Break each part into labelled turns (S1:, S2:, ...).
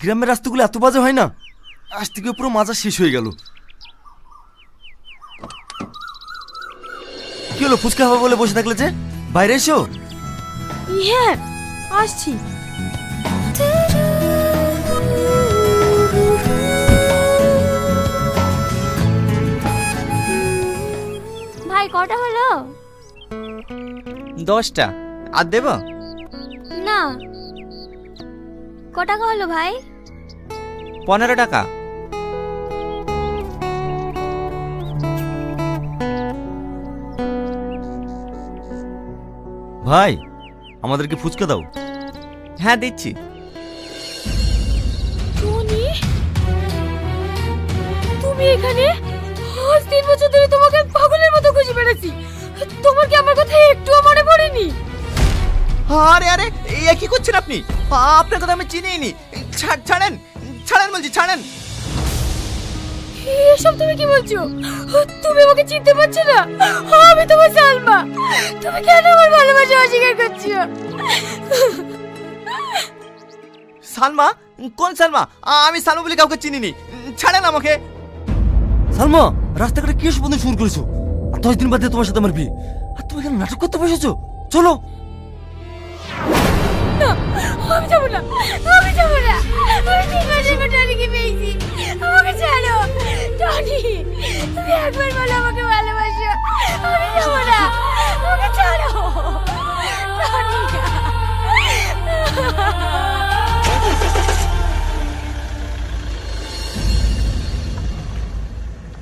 S1: গ্রামের রাস্তাগুলো এত বাজে হয় না? আজ থেকে পুরো মাজা শেষ হয়ে গেল। কি হলো ফুচকা হবে বলে বসে থাকলে যে? বাইরে এসো।
S2: হ্যাঁ আসছি। ভাই কটা হলো?
S3: দশটা। আর দেব?
S2: না। ক টাকা হলো ভাই?
S3: পনেরো টাকা।
S1: ভাই আমাদেরকে ফুচকা দাও।
S3: হ্যাঁ দিচ্ছি।
S2: টনি তুমি এখানে আজ তিন বছর ধরে তোমাকে পাগলের মতো খুঁজে বেড়াচ্ছি। তোমার কি আমার কথা একটুও মনে পড়েনি?
S3: আরে আরে এ কি করছেন আপনি? আপনার কথা আমি চিনিই নি ছাড় ছাড়েন ছাড়েন বলছি ছাড়েন।
S2: এসব তুমি কি বলছো? তুমি আমাকে চিনতে পারছ না? আমি তোমার সালমা। তুমি কেন আমার ভালোবাসা অস্বীকার করছ?
S3: সালমা? কোন সালমা? আমি সালমা বলে কাউকে চিনিনি। ছাড়েন আমাকে।
S1: সালমা রাস্তাঘাটে কি এসব বন্ধু শুরু করেছ? দশ দিন বাদে তোমার সাথে আমার বিয়ে। আর তুমি এখানে নাটক করতে বসেছো? চলো।
S2: না, আমি যাব না আমি যাব না। আমি মাসের পর টনিকে পেয়েছি। আমাকে ছাড়ো টনি তুমি একবার বলো আমাকে ভালোবাসো। আমি যাব না আমাকে ছাড়ো। টনি।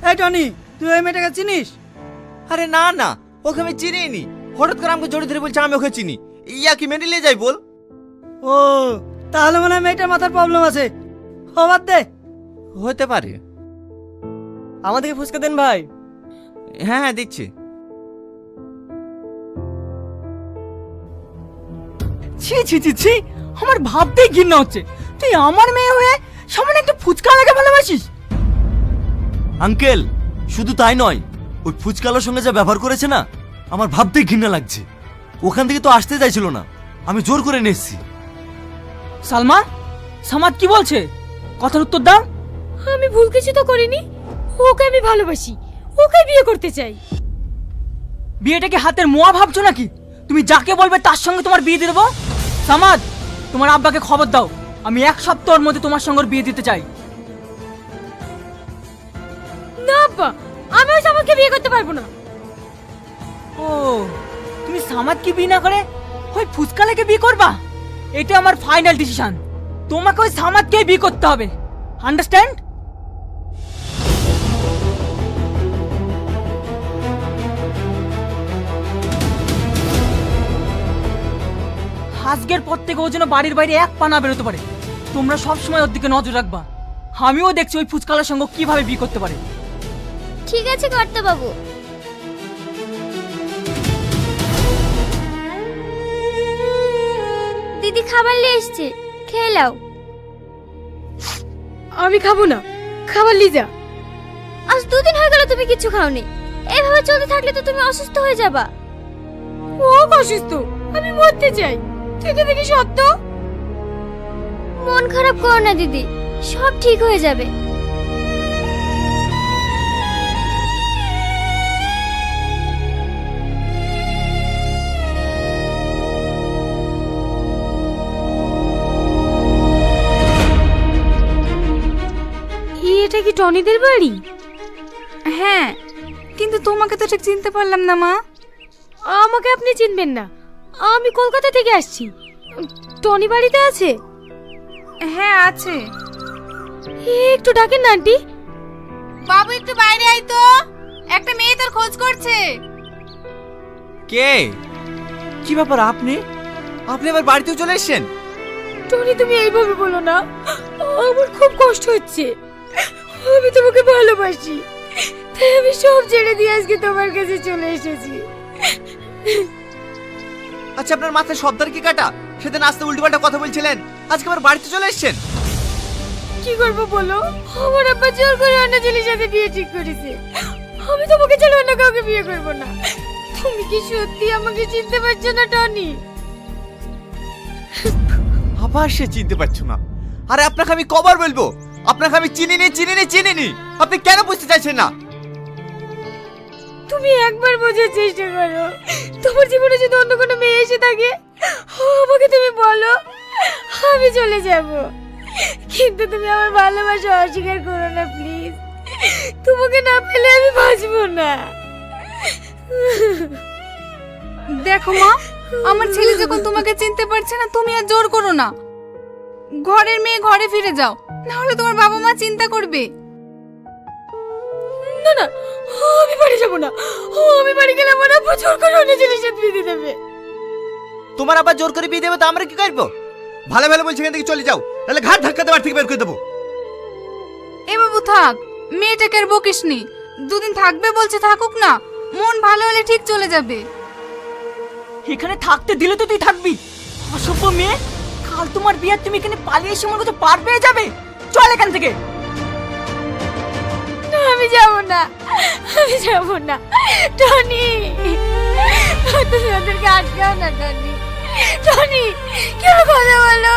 S4: এই টনি তুই ওই মেয়েটাকে চিনিস?
S3: আরে না না ওকে আমি চিনিই নি হঠাৎ করে আমাকে জড়িয়ে ধরে বলছে আমি ওকে চিনি। ইয়া কি মেনে নিয়ে যাই বল?
S4: ও তাহলে মনে হয় মেয়েটার মাথার প্রবলেম আছে। বাদ দে।
S3: হতে পারে।
S4: আমাদেরকে ফুচকা দেন ভাই।
S3: হ্যাঁ হ্যাঁ দিচ্ছি।
S4: ছি ছি ছি ছি আমার ভাবতেই ঘৃণা হচ্ছে। তুই আমার মেয়ে হয়ে সামনে একটা ফুচকা মেয়েকে ভালোবাসিস?
S1: আঙ্কেল শুধু তাই নয় ওই ফুচকালোর সঙ্গে যা ব্যবহার করেছে না আমার ভাবতেই ঘৃণা লাগছে। ওখান থেকে তো আসতে চাইছিল না আমি জোর করে নিয়ে এসেছি।
S4: সালমা সামাদ কি বলছে? কথার উত্তর দাও।
S2: আমি ভুল কিছু তো করিনি। ওকে আমি ভালোবাসি। ওকে বিয়ে করতে চাই।
S4: বিয়েটাকে হাতের মোয়া ভাবছ নাকি? তুমি যাকে বলবে তার সঙ্গে তোমার বিয়ে দিয়ে দেবো? সামাদ তোমার আব্বাকে খবর দাও। আমি এক সপ্তাহের মধ্যে তোমার সঙ্গে বিয়ে দিতে চাই।
S2: না আব্বা আমি ওই সামাদকে বিয়ে করতে পারব না।
S4: ও তুমি সামাদকে বিয়ে না করে ওই ফুচকালাকে বিয়ে করবা? এটা আমার ফাইনাল ডিসিশন। তোমাকে ওই সামাদকেই বিয়ে করতে হবে। আন্ডারস্ট্যান্ড? আজকের পর থেকে ও যেন বাড়ির বাইরে এক পা না বেরোতে পারে। তোমরা সব সময় ওর দিকে নজর রাখবা। আমিও দেখছি ওই ফুচকালার সঙ্গে কীভাবে বিয়ে করতে পারে।
S2: ঠিক আছে কর্তা বাবু খাবার নিয়ে এসছে। খেয়ে নাও। আমি খাব না। খাবার নিয়ে যা। আজ দুদিন হয়ে গেল তুমি কিছু খাওনি। এভাবে চলতে থাকলে তো তুমি অসুস্থ হয়ে যাবা। ও অসুস্থ। আমি মরতে চাই। তুই থেকে দেখি সত্য? মন খারাপ করো না দিদি। সব ঠিক হয়ে যাবে। এটা কি টনিদের বাড়ি?
S5: হ্যাঁ কিন্তু তোমাকে তো ঠিক চিনতে পারলাম না মা।
S2: আমাকে আপনি চিনবেন না। আমি কলকাতা থেকে আসছি। টনি বাড়িতে আছে?
S5: হ্যাঁ আছে।
S2: একটু ডাকেন না আন্টি।
S5: বাবু একটু বাইরে আয় তো। একটা মেয়ে তোর খোঁজ করছে।
S3: কে? কি ব্যাপার আপনি? আপনি আবার বাড়িতেও চলে এসেছেন?
S2: টনি তুমি এইভাবে বলো না। আমার খুব কষ্ট হচ্ছে। আমি তোমাকে ভালোবাসি। তাই আমি সব ছেড়ে দিয়ে আজকে তোমার কাছে চলে এসেছি।
S3: আচ্ছা আপনার মাথায় শব্দার কি কাটা? সেদিন আসতে উল্টোপাল্টা কথা বলছিলেন। আজকে আবার বাড়িতে চলে এসেছেন?
S2: কি করব বলো? আমার আব্বা জোর করে অন্য ছেলের সাথে বিয়ে ঠিক করেছে। আমি তোমাকে ছাড়া অন্য কাউকে বিয়ে করব না। তুমি কি সত্যি আমাকে চিনতে পারছ না টনি?
S3: আবার সে চিনতে পারছ না। আরে আপনাকে আমি কবার বলব? আপনাকে আমি চিনিনি চিনিনি চিনিনি। আপনি কেন বুঝতে চাইছেন না?
S2: তুমি একবার বোঝার চেষ্টা করো। তোমার জীবনে যদি অন্য কোনো মেয়ে এসে থাকে আমাকে তুমি বলো আমি চলে যাব। কিন্তু তুমি আমার ভালোবাসা অস্বীকার করো না প্লিজ। তোমাকে না পেলে আমি বাঁচবো না।
S5: দেখো মা আমার ছেলে যখন তোমাকে চিনতে পারছে না তুমি আর জোর করো না। ঘরের মেয়ে ঘরে ফিরে যাও। না হলে তোমার বাবা মা চিন্তা করবে।
S2: না না আমি বাড়ি যাব না। ও আমি বাড়ি গেলে আমার আব্বু জোর করে অন্য জিনিসের বিধি দেবে।
S3: তোমার আবার জোর করে বিয়ে দেবে তো আমরা কি করব? ভালো ভালো বলছি এখান থেকে চলে যাও। তাহলে ঘাট ধাক্কাতে বাড়ি থেকে বের করে দেবো।
S5: এ বাবু থাক মেয়েটাকে আর বকিস নি। দুদিন থাকবে বলছে থাকুক না। মন ভালো হলে ঠিক চলে যাবে।
S4: এখানে থাকতে দিলে তো তুই থাকবি। অসভ্য মেয়ে কাল তোমার বিয়ে তুমি এখানে পালিয়ে এসে আমার কাছে পার পেয়ে যাবে। চল এখান থেকে।
S2: আমি যাব না, আমি যাব না, টনি। তুমি ওদেরকে আটকাও না, টনি। টনি কেন কথা বলো?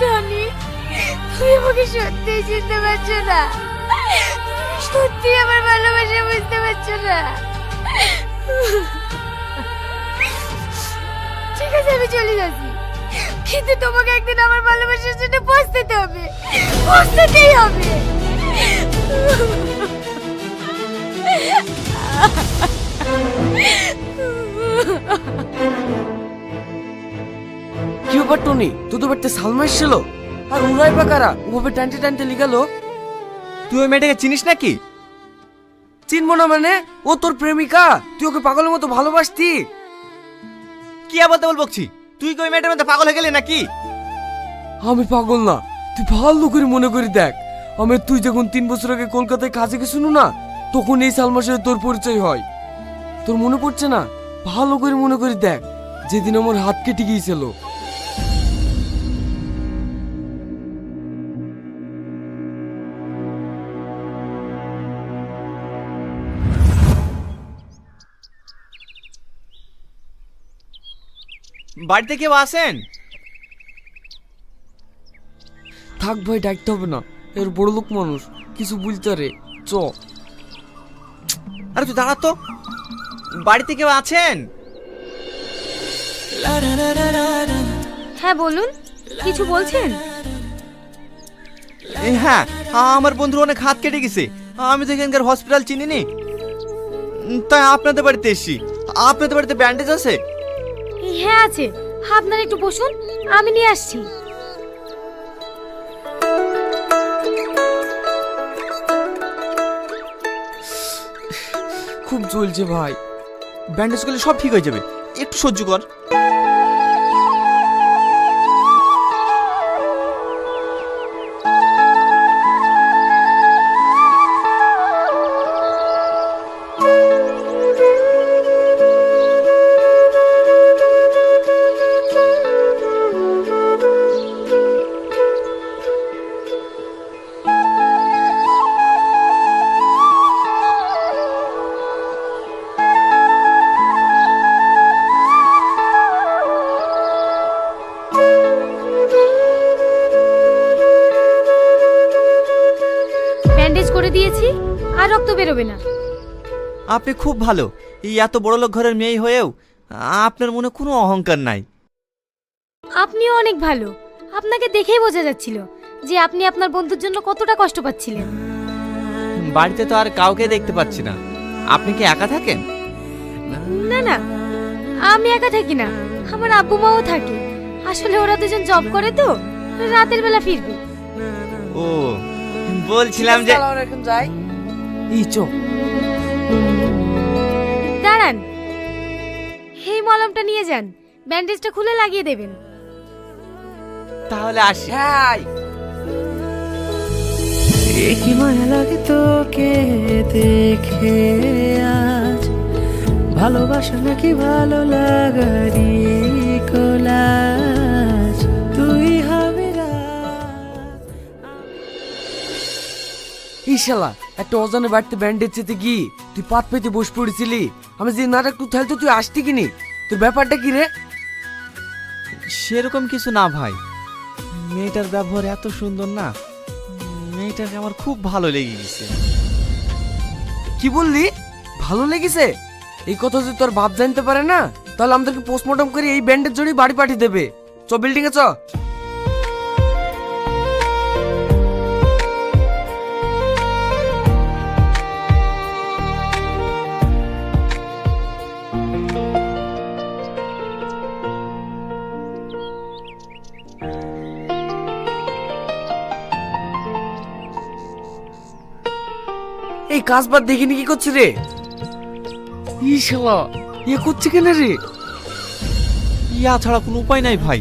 S2: টনি, তুমি আমাকে সত্যিই চিনতে পারছ না। সত্যি আমার ভালোবাসা বুঝতে পারছ না। ঠিক আছে, আমি চলে যাচ্ছি। কিন্তু তোমাকে একদিন আমার ভালোবাসার জন্য পৌঁছতে হবে। পৌঁছতেই হবে।
S6: কি ব্যাপার টনি? তোদের বাড়িতে সালমা এসেছিল? আর উড়াই বা কারা? ওভাবে টানতে টানতে লিগালো
S3: তুই ওই মেয়েটাকে চিনিস নাকি?
S6: চিনবো না মানে? ও তোর প্রেমিকা। তুই ওকে পাগলের মতো ভালোবাসতি।
S3: কি আবার বল বকছি? তুই কই মেয়েটার মধ্যে পাগল হয়ে গেলি নাকি?
S6: আমি পাগল না। তুই ভালো করে মনে করি দেখ। আমি তুই যখন তিন বছর আগে কলকাতায় কাজে গেছিলু না, তখন এই সালমার সাথে তোর পরিচয় হয়। তোর মনে পড়ছে না? ভালো করে মনে করি দেখ, যেদিন আমার হাত কেটে গিয়েছিল।
S3: বাড়িতে কেউ আসেন?
S6: থাক ভাই ডাকতে হবে না। এর বড় লোক মানুষ কিছু বুঝতে রে চ।
S3: আরে তুই দাঁড়া তো। বাড়িতে কেউ আছেন?
S2: হ্যাঁ বলুন কিছু বলছেন?
S3: হ্যাঁ আমার বন্ধু অনেক হাত কেটে গেছে। আমি তো এখানকার হসপিটাল চিনিনি। তাই আপনাদের বাড়িতে এসছি। আপনাদের বাড়িতে ব্যান্ডেজ আছে?
S2: হ্যাঁ আছে। আপনার একটু বসুন, আমি নিয়ে আসছি।
S6: খুব জ্বলছে ভাই।
S3: ব্যান্ডেজ করলে সব ঠিক হয়ে যাবে। একটু সহ্য কর।
S2: দিয়েছি আর রক্ত বেরোবে না।
S3: আপনি খুব ভালো। এই এত বড় লোক ঘরের মেয়ে হয়েও আপনার মনে কোনো অহংকার নাই।
S2: আপনিও অনেক ভালো। আপনাকে দেখেই বোঝা যাচ্ছিল যে আপনি আপনার বন্ধুর জন্য কতটা কষ্ট পাচ্ছিলেন।
S3: বাড়িতে তো আর কাউকে দেখতে পাচ্ছি না। আপনি কি একা থাকেন?
S2: না না আমি একা থাকি না। আমার আব্বু মাও থাকে। আসলে ওরা দুজন জব করে তো রাতের বেলা ফিরবে।
S3: ও বলছিলাম যে
S6: এখন যাই। এই চ।
S2: দাঁড়ান। এই মলমটা নিয়ে যান। ব্যান্ডেজটা খুলে লাগিয়ে দেবেন।
S3: তাহলে আসি।
S6: হ্যাঁ।
S7: কি মায়া লাগে তোকে দেখে আজ ভালোবাসা নাকি ভালো লাগারি কোলাজ?
S6: শালা একটা অজানে বাড়িতে ব্যান্ডেজ চেতে গিয়ে তুই পাত পেতে বসে পড়েছিলি। আমি যে নাটক তুই থাকতো তুই আসতি কিনি? তোর ব্যাপারটা কি রে?
S3: সেরকম কিছু না ভাই। মেয়েটার ব্যবহার এত সুন্দর না। মেয়েটাকে আমার খুব ভালো লেগে গেছে
S6: কি বললি? ভালো লেগেছে? এই কথা যদি তোর বাপ জানতে পারে না তাহলে আমাদেরকে পোস্টমর্টম করে এই ব্যান্ডের জড়িয়ে বাড়ি পাঠিয়ে দেবে। চ বিল্ডিং এ চ। এই কাজ বাদ দেখিনি কি করছে রে? ই শালা এ করছে কেন রে?
S3: ইয়া ছাড়া কোনো উপায় নাই ভাই।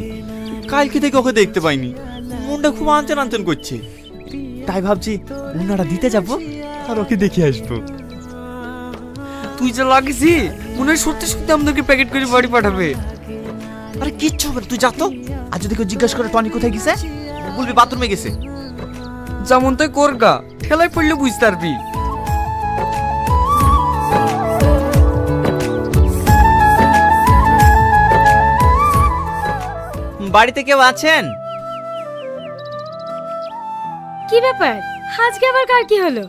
S3: কালকে থেকে ওকে দেখতে পাইনি। মনটা খুব আনচান আনচান করছে। তাই ভাবছি ওনারা দিতে যাব আর ওকে দেখে আসব।
S6: তুই যা লাগিসি মনে হয় সত্যি সত্যি আমাদেরকে প্যাকেট করে বাড়ি পাঠাবে।
S3: আরে কিচ্ছু হবে না, তুই যা তো। আর যদি কেউ জিজ্ঞাসা করে টনি কোথায় গেছে বলবি বাথরুমে গেছে।
S6: যেমন তাই করগা ঠেলায় পড়লে বুঝতে পারবি।
S3: বাড়িতে কেউ আছেন?
S2: কি ব্যাপার? আজকে আবার কার কি হলো?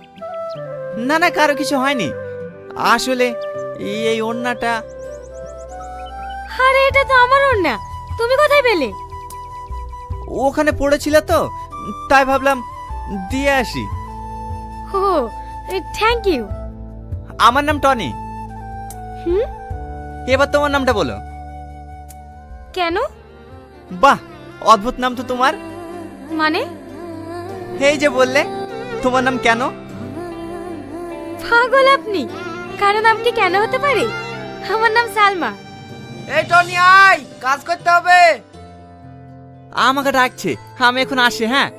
S3: না না কারও কিছু হয়নি। আসলে এই এই ওন্নাটা
S2: আরে এটা তো আমার না তুমি কোথায় পেলে?
S3: ওখানে পড়েছিল তো তাই ভাবলাম দিয়ে আসি।
S2: ও থ্যাংক ইউ
S3: আমার নাম টনি।
S2: হুম?
S3: এবার তোমার নামটা বলো।
S2: কেন?
S3: বাহ অদ্ভুত নাম তো তোমার।
S2: মানে?
S3: এই যে বললে তোমার নাম কেন?
S2: পাগল আপনি। কারও নাম কি কেন হতে পারে? আমার নাম সালমা।
S6: এই টনি আয় কাজ করতে হবে।
S3: আমাকে ডাকছে আমি এখন আসি হ্যাঁ?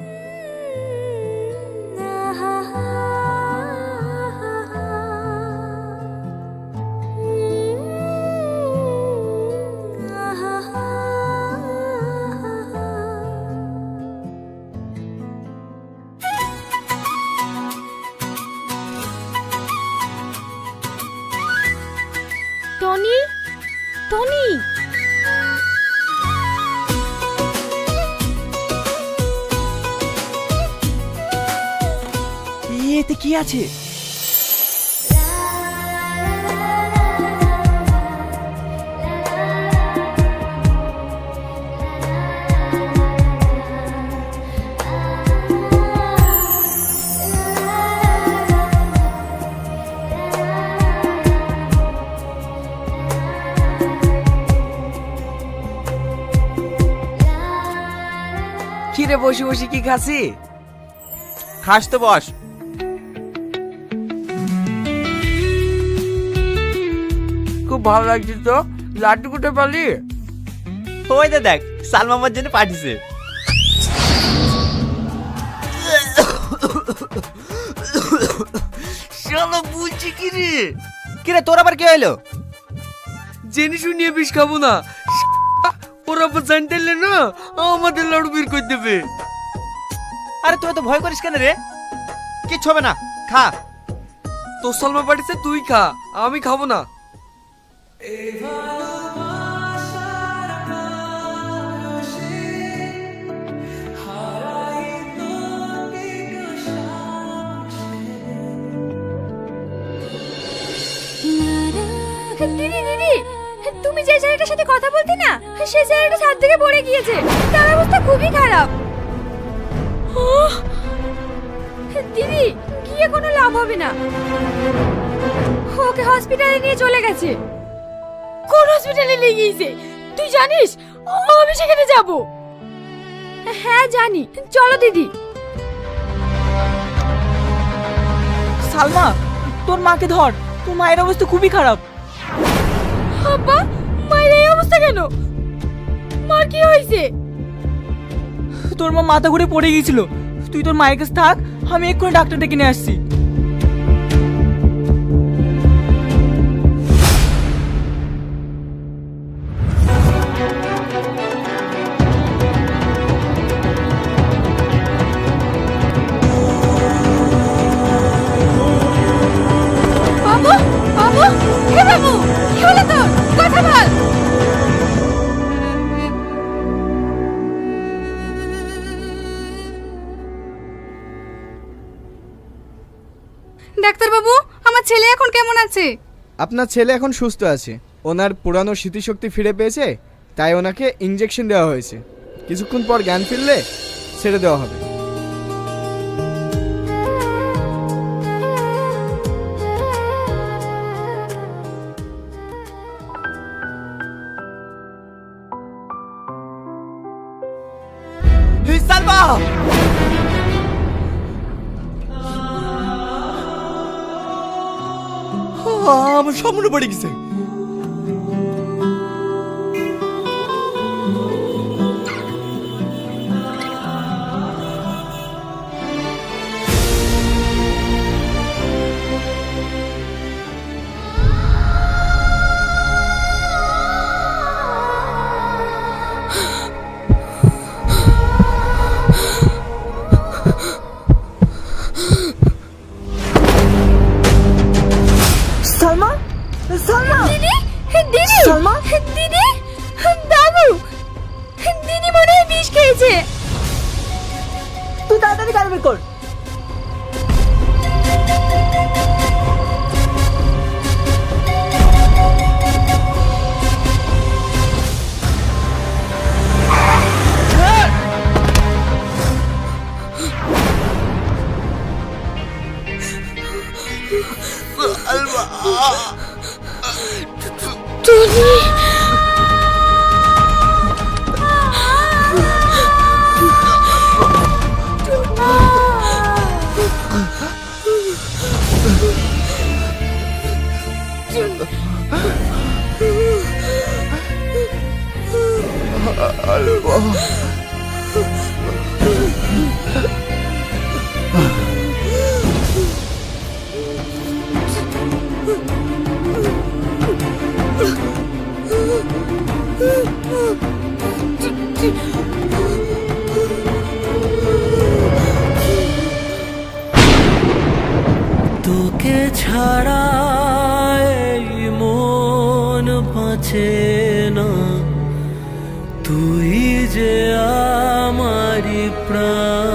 S3: আছে?
S6: বসে বসে কি খাসি
S3: খাস তো বস।
S6: ভালো লাগছে তো? লাড্ডু কোথায় পালি?
S3: ওই দে দেখ সালমা আমার জন্য পাঠিয়েছে।
S6: শালা বলছি কি রে?
S3: কিরে তোর আবার কি হইল?
S6: জেনে শুনিয়ে বিষ খাব না। ওরা আবার জানতে না আমাদের লাড়ু বের করে দেবে।
S3: আরে তুই তো ভয় করিস কেন রে? কিচ্ছু হবে না খা।
S6: তোর সালমা পাঠিয়েছে তুই খা আমি খাব না।
S2: দিদি দিদি তুমি যে ছেলেটার সাথে কথা বলতে না সেই ছেলেটা ছাদ থেকে পড়ে গিয়েছে। তার অবস্থা খুবই খারাপ! দিদি, গিয়ে কোনো লাভ হবে না। ওকে হসপিটালে নিয়ে চলে গেছে। হসপিটালে নিয়ে গিয়েছে। তুই জানিস? আমি সেখানে যাব। হ্যাঁ জানি। চলো দিদি।
S4: সালমা তোর মাকে ধর। তোর মায়ের অবস্থা খুবই খারাপ।
S2: আব্বা মায়ের এই অবস্থা কেন? মার কি হয়েছে?
S4: তোর মা মাথা ঘুরে পড়ে গিয়েছিল। তুই তোর মায়ের কাছে থাক আমি এক্ষুনি ডাক্তার ডেকে নিয়ে আসছি।
S5: ডাক্তারবাবু, আমার ছেলে এখন কেমন আছে?
S8: আপনার ছেলে এখন সুস্থ আছে। ওনার পুরানো স্মৃতিশক্তি ফিরে পেয়েছে, তাই ওনাকে ইঞ্জেকশন দেওয়া হয়েছে। কিছুক্ষণ পর জ্ঞান ফিরলে ছেড়ে দেওয়া হবে।
S3: আমার সব মনে পড়ে গেছে
S2: সালমা সালমা!
S9: দিদি! দিদি!
S2: সালমা?
S9: দিদি! বাবু দিদি! মনে হয় বিষ খেয়েছে।
S2: তুই তাড়াতাড়ি গাড়ি বের কর। Woohoo!
S1: তোকে ছাড়া মন বাঁচে না। তুই যে আমারি প্রাণ।